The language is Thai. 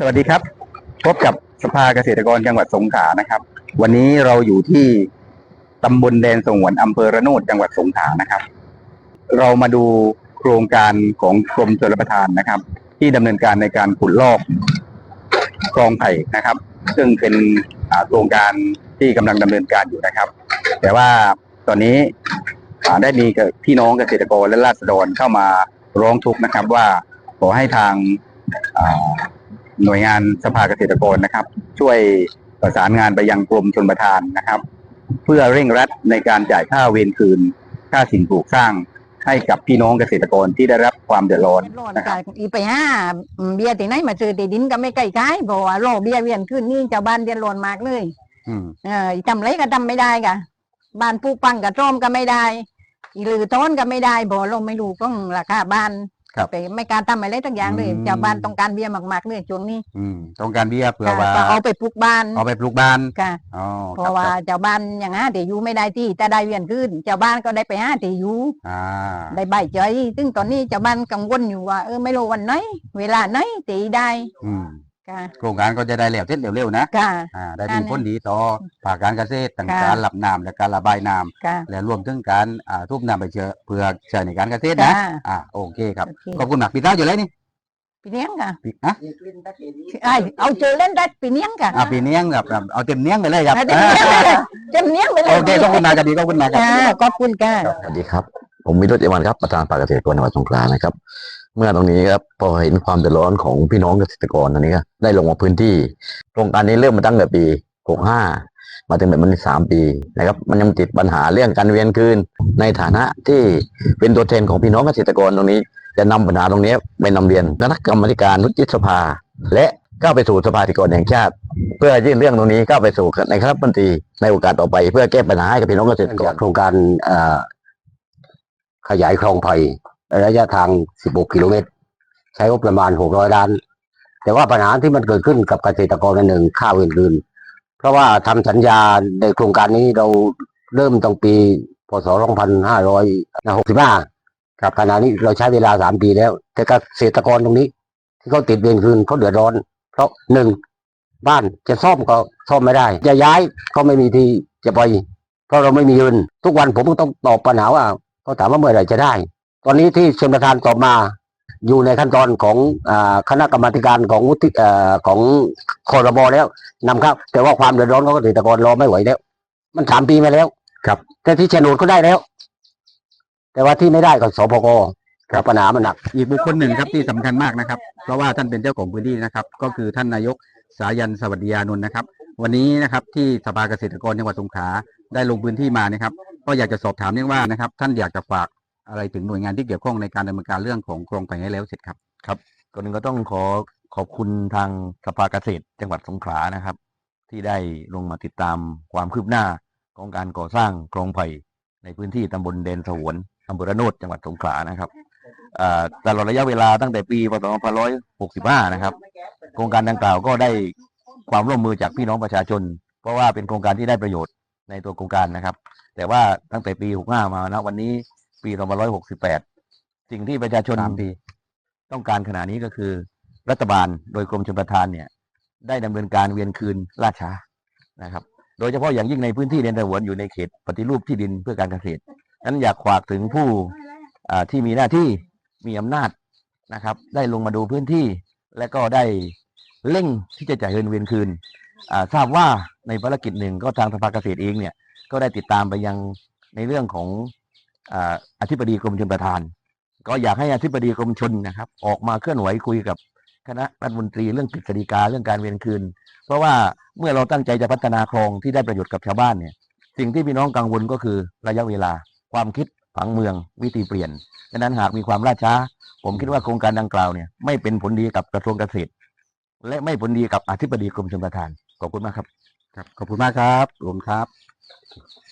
สวัสดีครับ พบกับสภาเกษตรกรจังหวัดสงขลานะครับ วันนี้เราอยู่ที่ตำบลแดนสงวนอำเภอระโนดจังหวัดสงขลานะครับ เรามาดูโครงการของกรมชลประทานนะครับ ที่ดำเนินการในการขุดลอกคลองไผ่นะครับ ซึ่งเป็นโครงการที่กำลังดำเนินการอยู่นะครับ แต่ว่าตอนนี้ได้มีพี่น้องเกษตรกรและราษฎรเข้ามาร้องทุกข์นะครับ ว่าขอให้ทางา หน่วยงานสภาเกษตรกรนะครับ ช่วยประสานงานไปยังกรมชนประทานนะครับ เพื่อเร่งรัดในการจ่ายค่าเวรคืน ค่าสิ่งปลูกสร้างให้กับพี่น้องเกษตรกรที่ได้รับความเดือดร้อนร้อนนะครับค่ะอีไปห้าเบียร์ที่ไหนมาซื้อที่ดินก็ไม่ใกล้ายเพราะว่าโรเบียร์เวียนขึ้นนี่ชาวบ้านเดือดร้อนมากเลยอืมเออทำไรก็ทำไม่ได้ค่ะบ้านปลูกปังกับต้มก็ไม่ได้อีหรือต้นก็ไม่ได้เพราะเราไม่รู้ต้องราคาบ้าน ครับไปไม่การทำอะไรทั้งอย่างเลยอืม ชาวบ้านต้องการเบียร์มากๆเลยช่วงนี้อืมต้องการเบี้ยเพื่อว่าก็เอาไปปลูกบ้านเอาไปปลูกบ้านค่ะ อ๋อเพราะว่าชาวบ้านอย่างนั้นเดี๋ยวอยู่ไม่ได้ที่แต่ได้เวียนขึ้นชาวบ้านก็ได้ไปห้าที่อยู่อ่าได้ใบใจซึ่งตอนนี้ชาวบ้านกังวลอยู่ว่าเออไม่รู้วันไหนเวลาไหนตีได้ อืม ค่ะโครงการก็จะได้แล้วเสร็จเร็วๆนะค่ะ อ่าได้การมีผลดีต่อภาคการเกษตรต่างค่ะ การหลับน้ำและการระบายน้ำค่ะและรวมถึงการอ่าทุบน้ำไปเชื้อเพื่อใช้ในการเกษตรนะค่ะอ่าโอเคครับโอเค ขอบคุณมากพี่เต้าอยู่เลยนี่ปีเนี้ยงค่ะพี่ฮะไอ้เอาเจอเล่นได้ปีเนี้ยงค่ะอ่าปีเนี้ยงแบบแบบเอาเต็มเนี้ยงไปเลยครับเต็มเนี้ยงไปเลยเต็มเนี้ยงไปเลยโอเคขอบคุณมากครับดีขอบคุณมากครับ ค่ะขอบคุณค่ะ สวัสดีครับ ผมวิโรจน์เอวันครับ ประธานปากเกษตรกรจังหวัดสงขลานะครับ เมื่อตรงนี้ครับพอเห็นความเดือดร้อนของพี่น้องเกษตรกรตอนนี้ก็ได้ลงมาพื้นที่โครงการนี้เริ่มมาตั้งแต่ปี65มาถึงแบบมันสามปีนะครับ มันยังติดปัญหาเรื่องการเวียนคืน ในฐานะที่เป็นตัวแทนของพี่น้องเกษตรกรตรงนี้ จะนำปัญหาตรงนี้ไปนำเรียนคณะกรรมธิการวุฒิสภา และก้าวไปสู่สภาธิกรแห่งชาติ เพื่อยื่นเรื่องตรงนี้ก้าวไปสู่ในคณะรัฐมนตรีในโอกาสต่อไป เพื่อแก้ปัญหาให้กับพี่น้องเกษตรกรโครงการขยายคลองไผ่ ระยะทาง 16 กิโลเมตร ใช้งบประมาณ 600 ล้าน แต่ว่าปัญหาที่มันเกิดขึ้นกับเกษตรกรในหนึ่งข้าวอื่นๆเพราะว่าทำสัญญาในโครงการนี้เราเริ่มตั้งปี พศ 2565ครับขณะนี้เราใช้เวลา 3 ปีแล้ว แต่เกษตรกรตรงนี้ ที่เขาติดเวรคืนเขาเดือดร้อน เพราะหนึ่งบ้านจะซ่อมก็ซ่อมไม่ได้ จะย้ายก็ไม่มีที่จะไป เพราะเราไม่มีเงิน ทุกวันผมก็ต้องตอบปัญหาว่าเขาถามว่าเมื่อไหร่จะได้ ตอนนี้ที่ชนประธานตอบมา อยู่ในขั้นตอนของอาคณะกรรมาธิการของวุฒิเอ่อของคอรบแล้วนำครับแต่ว่าความเดือดร้อนของเกษตรกรรอไม่ไหวแล้ว มันสามปีมาแล้ว ครับ แต่ที่โฉนดก็ได้แล้ว แต่ว่าที่ไม่ได้ก็สพกครับปัญหามันหนัก อีกบุคคลหนึ่งครับที่สำคัญมากนะครับ เพราะว่าท่านเป็นเจ้าของพื้นที่นะครับ ก็คือท่านนายกสายันสวัสดิยานนท์นะครับ วันนี้นะครับที่สภาเกษตรกรจังหวัดสงขลาได้ลงพื้นที่มานะครับ ก็อยากจะสอบถามเรื่องว่านะครับ ท่านอยากจะฝาก อะไรถึงหน่วยงานที่เกี่ยวข้องในการดำเนินการเรื่องของโครงไผ่ให้แล้วเสร็จครับก่อนหนึ่งก็ต้องขอขอบคุณทางสภาเกษตร จังหวัดสงขลานะครับ ที่ได้ลงมาติดตามความคืบหน้าของการก่อสร้างคลองไผ่ในพื้นที่ตำบลเดนสวนอำเภอระโนดจังหวัดสงขลานะครับตลอดระยะเวลาตั้งแต่ปีพศ2565 นะครับ โครงการดังกล่าวก็ได้ความร่วมมือจากพี่น้องประชาชน เพราะว่าเป็นโครงการที่ได้ประโยชน์ในตัวโครงการนะครับ แต่ว่าตั้งแต่ปี 65 มานะวันนี้ ปี2568สิ่งที่ประชาชนสามปีต้องการขณะนี้ก็คือ รัฐบาลโดยกรมชลประทานเนี่ย ได้ดำเนินการเวียนคืนล่าช้านะครับ โดยเฉพาะอย่างยิ่งในพื้นที่เดนตะหวนอยู่ในเขตปฏิรูปที่ดินเพื่อการเกษตรนั้นอยากฝากถึงผู้อ่าที่มีหน้าที่มีอำนาจนะครับ ได้ลงมาดูพื้นที่ และก็ได้เร่งที่จะจ่ายเงินเวียนคืนอ่าทราบว่าในภารกิจหนึ่งก็ทางสภาเกษตรเองเนี่ยก็ได้ติดตามไปยังในเรื่องของ อธิบดีกรมชลประทาน ก็อยากให้อธิบดีกรมชนนะครับ ออกมาเคลื่อนไหวคุยกับคณะรัฐมนตรีเรื่องกฤษฎีกาเรื่องการเวียนคืน เพราะว่าเมื่อเราตั้งใจจะพัฒนาคลองที่ได้ประโยชน์กับชาวบ้านเนี่ยสิ่งที่พี่น้องกังวลก็คือระยะเวลา ความคิดผังเมืองวิธีเปลี่ยนดังนั้นหากมีความล่าช้า ผมคิดว่าโครงการดังกล่าวเนี่ยไม่เป็นผลดีกับกระทรวงเกษตร และไม่ผลดีกับอธิบดีกรมชลประทานขอบคุณมากครับครับ ขอบคุณมากครับขอบคุณครับ